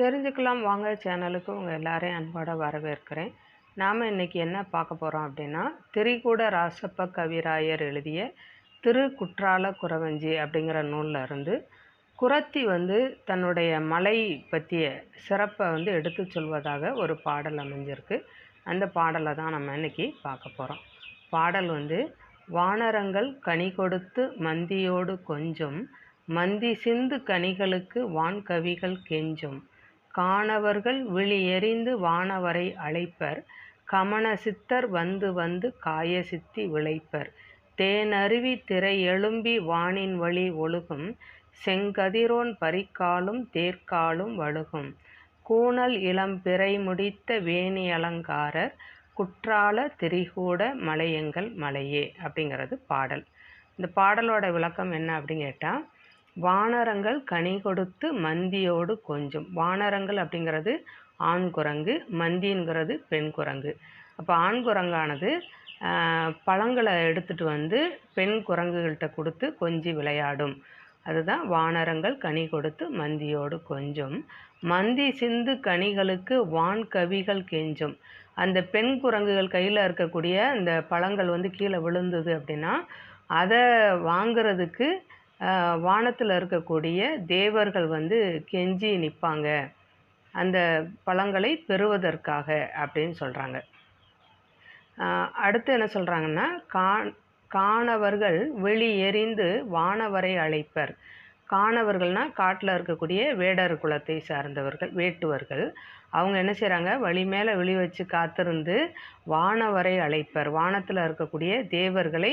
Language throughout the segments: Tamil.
தெரிஞ்சுக்கலாம். வாங்க சேனலுக்கு உங்கள் எல்லாரையும் அன்போட வரவேற்கிறேன். நாம் இன்றைக்கி என்ன பார்க்க போகிறோம் அப்படின்னா திரிகூட ராசப்ப கவிராயர் எழுதிய திரு குற்றால குறவஞ்சி அப்படிங்கிற நூலில் இருந்து குரத்தி வந்து தன்னுடைய மலை பற்றிய சிறப்பை வந்து எடுத்து சொல்வதாக ஒரு பாடல் அமைஞ்சிருக்கு. அந்த பாடலை தான் நம்ம இன்னைக்கு பார்க்க போகிறோம் பாடல் வந்து வானரங்கள் கனி கொடுத்து மந்தியோடு கொஞ்சம் மந்தி சிந்து கனிகளுக்கு வான்கவிகள் கெஞ்சும் காணவர்கள் விழி எறிந்து வானவரை அழைப்பர். கமண சித்தர் வந்து வந்து காய சித்தி விளைப்பர். தேனருவி திரை எழும்பி வானின் வழி ஒழுகும். செங்கதிரோன் பரிக்காலும் தேர்க்காலும் வழுகும். கூணல் இளம் பிறை முடித்த வேணி அலங்காரர். குற்றால திரிகூட மலையங்கள் மலையே அப்படிங்கிறது பாடல். இந்த பாடலோட விளக்கம் என்ன அப்படின்னு கேட்டால் வானரங்கள் கனி கொடுத்து மந்தியோடு கொஞ்சம். வானரங்கள் அப்படிங்கிறது ஆண் குரங்கு மந்திங்கிறது பெண் குரங்கு. அப்போ ஆண் குரங்கானது பழங்களை எடுத்துகிட்டு வந்து பெண் குரங்குகள்கிட்ட கொடுத்து கொஞ்சி விளையாடும். அதுதான் வானரங்கள் கனி கொடுத்து மந்தியோடு கொஞ்சம். மந்தி சிந்து கனிகளுக்கு வான் கவிகள் கெஞ்சும். அந்த பெண் குரங்குகள் கையில் இருக்கக்கூடிய அந்த பழங்கள் வந்து கீழே விழுந்தது அப்படின்னா அதை வாங்கிறதுக்கு வானத்தில் இருக்கக்கூடிய தேவர்கள் வந்து கெஞ்சி நிற்பாங்க அந்த பழங்களை பெறுவதற்காக அப்படின்னு சொல்கிறாங்க அடுத்து என்ன சொல்கிறாங்கன்னா காண் காணவர்கள் வெளி எறிந்து வானவரை அழைப்பர். காணவர்கள்னால் காட்டில் இருக்கக்கூடிய வேடர் குலத்தை சார்ந்தவர்கள் வேட்டுவர்கள். அவங்க என்ன செய்கிறாங்க வழி மேலே விழி வச்சு காத்திருந்து வானவரை அழைப்பர். வானத்தில் இருக்கக்கூடிய தேவர்களை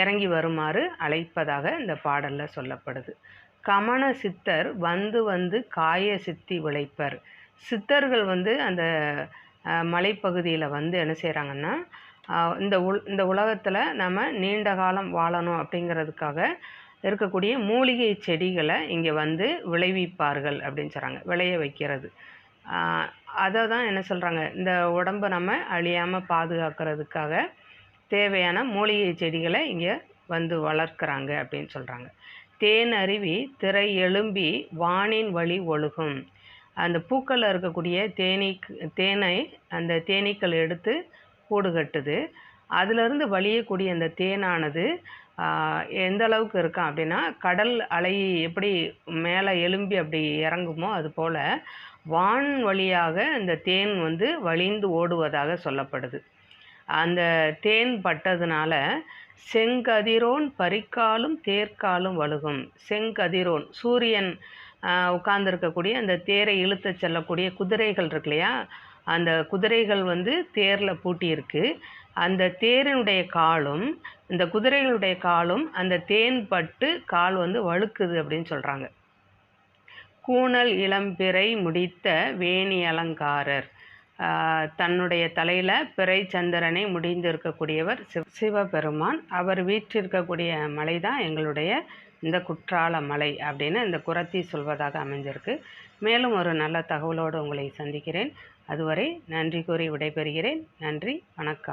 இறங்கி வருமாறு அழைப்பதாக இந்த பாடலில் சொல்லப்படுது. கமண சித்தர் வந்து வந்து காய சித்தி விளைப்பர். சித்தர்கள் வந்து அந்த மலைப்பகுதியில் வந்து என்ன செய்கிறாங்கன்னா இந்த உல் இந்த உலகத்தில் நம்ம நீண்ட காலம் வாழணும் அப்படிங்கிறதுக்காக இருக்கக்கூடிய மூலிகை செடிகளை இங்கே வந்து விளைவிப்பார்கள் அப்படின்னு சொல்கிறாங்க விளைய வைக்கிறது. அதை தான் என்ன சொல்கிறாங்க இந்த உடம்பை நம்ம அழியாமல் பாதுகாக்கிறதுக்காக தேவையான மூலிகை செடிகளை இங்கே வந்து வளர்க்குறாங்க அப்படின்னு சொல்கிறாங்க தேன் அருவி திரை எழும்பி வானின் வழி ஒழுகும். அந்த பூக்களில் இருக்கக்கூடிய தேனீ தேனை அந்த தேனீக்கள் எடுத்து கூடு கட்டுது. அதிலிருந்து வழியக்கூடிய அந்த தேனானது எந்த அளவுக்கு இருக்கான் அப்படின்னா கடல் அலை எப்படி மேலே எலும்பி அப்படி இறங்குமோ அது போல் வான் வழியாக இந்த தேன் வந்து வழிந்து ஓடுவதாக சொல்லப்படுது. அந்த தேன் பட்டதுனால செங்கதிரோன் பறிக்காலும் தேர்க்காலும் வழுகும். செங்கதிரோன் சூரியன் உட்கார்ந்துருக்கக்கூடிய அந்த தேரை இழுத்து செல்லக்கூடிய குதிரைகள் இருக்கு இல்லையா? அந்த குதிரைகள் வந்து தேரில் பூட்டியிருக்கு. அந்த தேரினுடைய காலும் இந்த குதிரைகளுடைய காலும் அந்த தேன் பட்டு கால் வந்து வழுக்குது அப்படின்னு சொல்கிறாங்க கூணல் இளம்பிறை முடித்த வேணி அலங்காரர். தன்னுடைய தலையில் பிறை சந்திரனை முடிந்திருக்கக்கூடியவர் சிவ சிவபெருமான். அவர் வீற்றிருக்கக்கூடிய மலை தான் எங்களுடைய இந்த குற்றால மலை அப்படின்னு இந்த குரத்தி சொல்வதாக அமைஞ்சிருக்கு. மேலும் ஒரு நல்ல தகவலோடு உங்களை சந்திக்கிறேன். அதுவரை நன்றி கூறி விடைபெறுகிறேன். நன்றி வணக்கம்.